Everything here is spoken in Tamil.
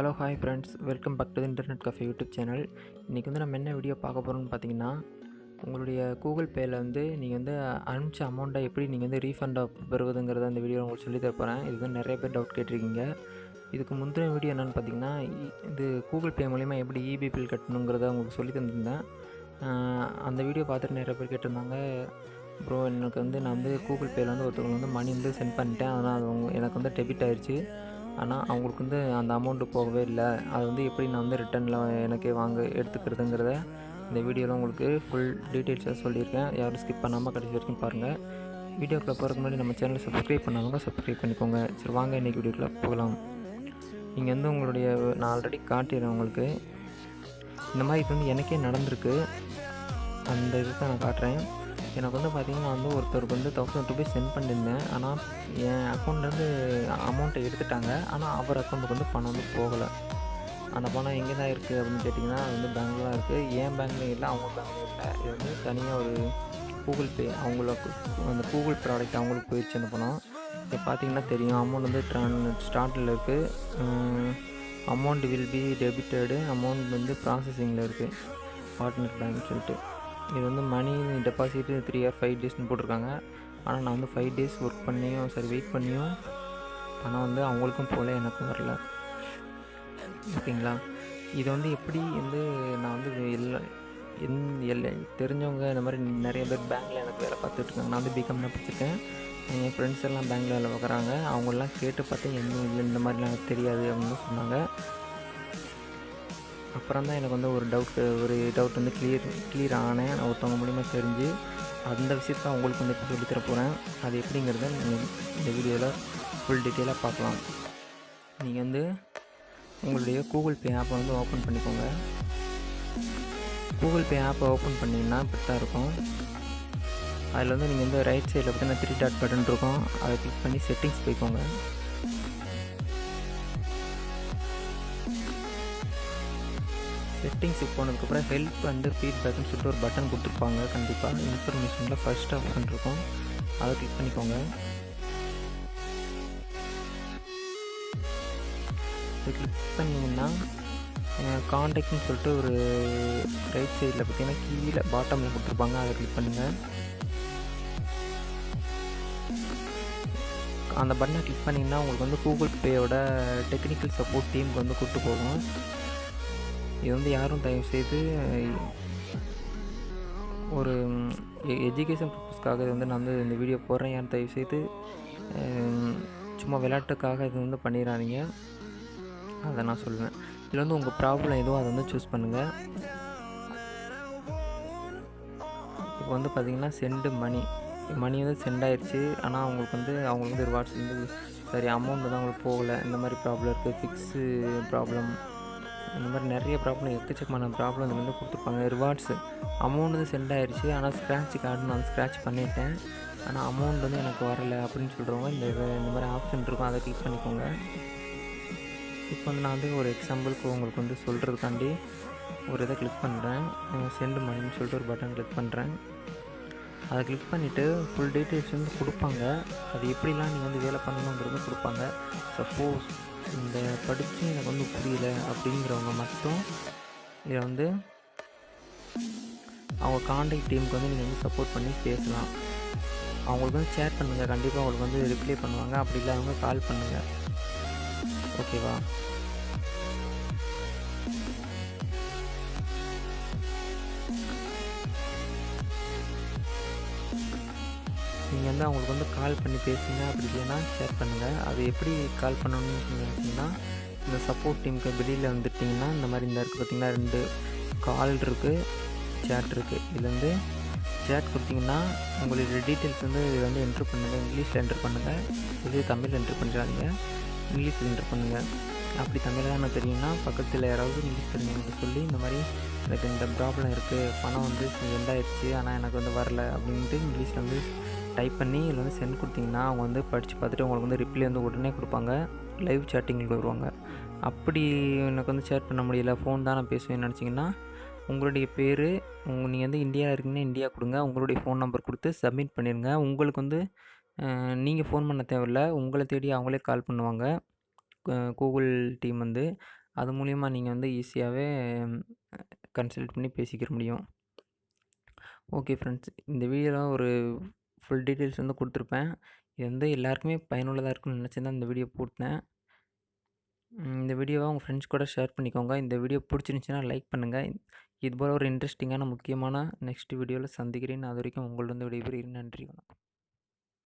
Hello hi friends. Welcome back to internet cafe YouTube channel. இன்றைக்கி வந்து நம்ம என்ன வீடியோ பார்க்க போகிறோம்னு பார்த்தீங்கன்னா உங்களுடைய கூகுள் பேயில் வந்து நீங்கள் வந்து அனுப்பிச்ச அமௌண்ட்டை எப்படி நீங்கள் வந்து ரீஃபண்டாக பெறுவதுங்கிறத அந்த வீடியோ உங்களுக்கு சொல்லி தரப்போகிறேன் இது வந்து நிறைய பேர் டவுட் கேட்டிருக்கீங்க. இதுக்கு முந்தின வீடியோ என்னென்னு பார்த்தீங்கன்னா இ- இது கூகுள் பே மூலிமா எப்படி இபி பில் கட்டணுங்கிறத உங்களுக்கு சொல்லி தந்திருந்தேன். அந்த வீடியோ பார்த்துட்டு நிறைய பேர் கேட்டிருந்தாங்க. ப்ரோ எனக்கு வந்து நான் வந்து கூகுள் பேயில் வந்து ஒருத்தவங்க வந்து மணி வந்து சென்ட் பண்ணிட்டேன். அதனால் அது எனக்கு வந்து டெபிட் ஆயிடுச்சு ஆனால் அவங்களுக்கு வந்து அந்த அமௌண்ட்டு போகவே இல்லை. அது வந்து எப்படி நான் வந்து ரிட்டனில் எனக்கே வாங்க எடுத்துக்கிறதுங்கிறத இந்த வீடியோவில் உங்களுக்கு ஃபுல் டீட்டெயில்ஸாக சொல்லியிருக்கேன். யாரும் ஸ்கிப் பண்ணாமல் கடைசி வரைக்கும் பாருங்கள் வீடியோக்குள்ளே போகிறதுக்கு முன்னாடி நம்ம சேனலை சப்ஸ்கிரைப் பண்ணாமல் சப்ஸ்கிரைப் பண்ணிக்கோங்க. சரி வாங்க இன்றைக்கி வீடியோக்குள்ளே போகலாம். நீங்கள் வந்து உங்களுடைய நான் ஆல்ரெடி காட்டிடுறேன் உங்களுக்கு. இந்த மாதிரி இது வந்து எனக்கே நடந்திருக்கு. அந்த இதுதான் நான் காட்டுறேன். எனக்கு வந்து பார்த்திங்கன்னா வந்து ஒருத்தருக்கு வந்து தௌசண்ட் ருபீஸ் சென்ட் பண்ணியிருந்தேன். ஆனால் என் அக்கௌண்ட்லேருந்து அமௌண்ட்டை எடுத்துட்டாங்க. ஆனால் அவர் அக்கௌண்ட்டுக்கு வந்து பணம் வந்து போகலை. அந்த பணம் எங்கே தான் இருக்குது அப்படின்னு கேட்டிங்கன்னா அது வந்து பேங்க்கில் தான் இருக்குது என் பேங்க்லேயும் இல்லை அவங்க பேங்க்லேயும் இல்லை. இது வந்து தனியாக ஒரு கூகுள் பே அவங்களுக்கு அந்த கூகுள் ப்ராடக்ட் அவங்களுக்கு போயிடுச்சு அந்த பணம். இப்போ பார்த்தீங்கன்னா தெரியும். அமௌண்ட் வந்து ட்ரான் ஸ்டார்ட்டில் இருக்குது amount will be debited amount வந்து ப்ராசஸிங்கில் இருக்குது பார்ட்னர் பேங்க்னு சொல்லிட்டு. இது வந்து money deposit three or five டேஸ்னு போட்டிருக்காங்க. ஆனால் நான் வந்து ஃபைவ் டேஸ் ஒர்க் பண்ணியும் சரி வெயிட் பண்ணியும் பணம் வந்து அவங்களுக்கும் போகல எனக்கும் வரல. ஓகேங்களா? இது வந்து எப்படி வந்து நான் வந்து எல்லா எந் எல்லா தெரிஞ்சவங்க இந்த மாதிரி நிறைய பேர் பேங்க்கில் எனக்கு வேலை பார்த்துட்ருக்காங்க நான் வந்து பிகாம் தான் படிச்சிருக்கேன். என் ஃப்ரெண்ட்ஸ் எல்லாம் பேங்க்கில் வேலை பார்க்குறாங்க. அவங்களாம் கேட்டு பார்த்து எதுவும் இல்லை இந்த மாதிரிலாம் எனக்கு தெரியாது அப்படின்னு சொன்னாங்க. அப்புறம் தான் எனக்கு வந்து ஒரு டவுட் ஒரு டவுட் வந்து கிளியர் கிளியர் ஆனேன். நான் ஒருத்தவங்க மூலிமா தெரிஞ்சு அந்த விஷயத்த உங்களுக்கு வந்து சொல்லித்தர போகிறேன் அது எப்படிங்கிறத நீங்கள் இந்த வீடியோவில் ஃபுல் டீட்டெயிலாக பார்க்கலாம். நீங்கள் வந்து உங்களுடைய கூகுள் பே ஆப்பை வந்து ஓப்பன் பண்ணிக்கோங்க. கூகுள் பே ஆப்பை ஓப்பன் பண்ணிங்கன்னா இப்படி தான் இருக்கும். அதில் வந்து நீங்கள் வந்து ரைட் சைடில் பார்த்தீங்கன்னா த்ரீ டாட் பட்டன் இருக்கும். அதை கிளிக் பண்ணி செட்டிங்ஸ் போய்க்கோங்க. செட்டிங்ஸுக்கு போனதுக்கப்புறம் ஹெல்ப் அண்டு ஃபீட்பேக்னு சொல்லிட்டு ஒரு பட்டன் கொடுத்துருப்பாங்க. கண்டிப்பாக இன்ஃபர்மேஷனில் ஃபர்ஸ்ட் ஆப்ஷன் இருக்கும். அதை கிளிக் பண்ணிக்கோங்க. இது கிளிக் பண்ணிங்கன்னா காண்டாக்ட்னு சொல்லிட்டு ஒரு ரைட் சைடில் பார்த்தீங்கன்னா கீழே பாட்டமில் கொடுத்துருப்பாங்க. அதை கிளிக் பண்ணுங்கள் அந்த பட்டனை கிளிக் பண்ணிங்கன்னா உங்களுக்கு வந்து கூகுள் பேயோட டெக்னிக்கல் சப்போர்ட் டீமுக்கு வந்து கூப்பிட்டு போகும். இது வந்து யாரும் தயவு செய்து ஒரு எஜுகேஷன் பர்பஸ்க்காக இது வந்து நான் வந்து இந்த வீடியோ போடுறேன். யாரும் தயவு செய்து சும்மா விளையாட்டுக்காக இது வந்து பண்ணிடாதீங்க அதை நான் சொல்லுவேன். இதில் வந்து உங்கள் ப்ராப்ளம் எதுவும் அதை வந்து சூஸ் பண்ணுங்கள் இப்போ வந்து பார்த்திங்கன்னா செண்டு மணி மணி வந்து சென்ட் ஆயிடுச்சு ஆனால் அவங்களுக்கு வந்து அவங்களுக்கு வந்து ரிவார்ட்ஸ் வந்து சரி அமௌண்ட் தான் அவங்களுக்கு போகலை. இந்த மாதிரி ப்ராப்ளம் இருக்குது ஃபிக்ஸு ப்ராப்ளம் இந்த மாதிரி நிறைய ப்ராப்ளம் எக்கச்சக்கமான ப்ராப்ளம் இது வந்து கொடுத்துருப்பாங்க. ரிவார்ட்ஸு அமௌண்ட் வந்து சென்ட் ஆயிடுச்சு ஆனால் ஸ்க்ராட்ச் கார்டு நான் ஸ்க்ராட்ச் பண்ணிட்டேன். ஆனால் அமௌண்ட் வந்து எனக்கு வரலை அப்படின்னு சொல்கிறவங்க இந்த இது- இந்த மாதிரி ஆப்ஷன் இருக்கும். அதை கிளிக் பண்ணிக்கோங்க. இப்போ வந்து நான் வந்து ஒரு எக்ஸாம்பிளுக்கு உங்களுக்கு வந்து சொல்கிறதுக்காண்டி ஒரு இதை கிளிக் பண்ணுறேன் சென்ட் மணின்னு சொல்லிட்டு ஒரு பட்டன் கிளிக் பண்ணுறேன் அதை கிளிக் பண்ணிவிட்டு ஃபுல் டீட்டெயில்ஸ் வந்து கொடுப்பாங்க. அது எப்படிலாம் நீங்கள் வந்து வேலை பண்ணணுங்கிறது கொடுப்பாங்க. சப்போஸ் இந்த படித்து எனக்கு வந்து புரியல அப்படிங்கிறவங்க மட்டும் இதை வந்து அவங்க காண்டாக்ட் டீமுக்கு வந்து நீங்கள் வந்து சப்போர்ட் பண்ணி பேசலாம். அவங்களுக்கு வந்து ஷேர் பண்ணுங்கள் கண்டிப்பாக அவங்களுக்கு வந்து ரிப்ளை பண்ணுவாங்க. அப்படி இல்லாதவங்க கால் பண்ணுங்கள் ஓகேவா நீங்கள் வந்து அவங்களுக்கு வந்து கால் பண்ணி பேசுங்க அப்படி இல்லைன்னா ஷேர் பண்ணுங்கள் அது எப்படி கால் பண்ணணும்னு நினச்சிங்கன்னா இந்த சப்போர்ட் டீமுக்கு வெளியில் வந்துட்டிங்கன்னா இந்த மாதிரி இந்த இருக்குது பார்த்தீங்கன்னா ரெண்டு கால் இருக்குது சேட் இருக்குது இதுலேருந்து வந்து சேட் கொடுத்தீங்கன்னா உங்களுடைய டீட்டெயில்ஸ் வந்து இது வந்து என்ட்ரு பண்ணுங்கள் இங்கிலீஷில் என்ட்ரு பண்ணுங்கள் இது தமிழில் என்ட்ரு பண்ணிடாதீங்க. இங்கிலீஷில் என்ட்ரு பண்ணுங்கள் அப்படி தமிழில் என்ன தெரியும்னா பக்கத்தில் யாராவது இங்கிலீஷ் தெரிஞ்சவங்க சொல்லி இந்த மாதிரி எனக்கு இந்த ப்ராப்ளம் இருக்குது பணம் வந்து எண்டாயிடுச்சு ஆனால் எனக்கு வந்து வரல அப்படின்ட்டு இங்கிலீஷில் வந்து டைப் பண்ணி இதில் வந்து சென்ட் கொடுத்தீங்கன்னா அவங்க வந்து படித்து பார்த்துட்டு உங்களுக்கு வந்து ரிப்ளை வந்து உடனே கொடுப்பாங்க. லைவ் சேட்டிங்கில் வருவாங்க. அப்படி எனக்கு வந்து சேட் பண்ண முடியல. ஃபோன் தான் நான் பேசுவேன்னு நினச்சிங்கன்னா உங்களுடைய பேர் உங்கள் நீங்கள் வந்து இந்தியாவில் இருக்கீங்கன்னா இந்தியா கொடுங்க. உங்களுடைய ஃபோன் நம்பர் கொடுத்து சப்மிட் பண்ணிடுங்க உங்களுக்கு வந்து நீங்கள் ஃபோன் பண்ண தேவையில்ல. உங்களை தேடி அவங்களே கால் பண்ணுவாங்க. கூகுள் டீம் வந்து. அது மூலிமா நீங்கள் வந்து ஈஸியாகவே கன்சல்ட் பண்ணி பேசிக்கிற முடியும். ஓகே ஃப்ரெண்ட்ஸ் இந்த வீடியோவில் ஒரு ஃபுல் டீட்டெயில்ஸ் வந்து கொடுத்துருப்பேன். இது வந்து எல்லாருக்குமே பயனுள்ளதாக இருக்குன்னு நினச்சி தான் இந்த வீடியோ போட்டேன். இந்த வீடியோவை உங்கள் ஃப்ரெண்ட்ஸ் கூட ஷேர் பண்ணிக்கோங்க. இந்த வீடியோ பிடிச்சிருந்துச்சின்னா லைக் பண்ணுங்கள் இதுபோல் ஒரு இன்ட்ரெஸ்டிங்கான முக்கியமான நெக்ஸ்ட் வீடியோவில் சந்திக்கிறேன். அது வரைக்கும் உங்கள்கிட்ட வந்து விடைபெறுகிறேன். நன்றி வணக்கம்.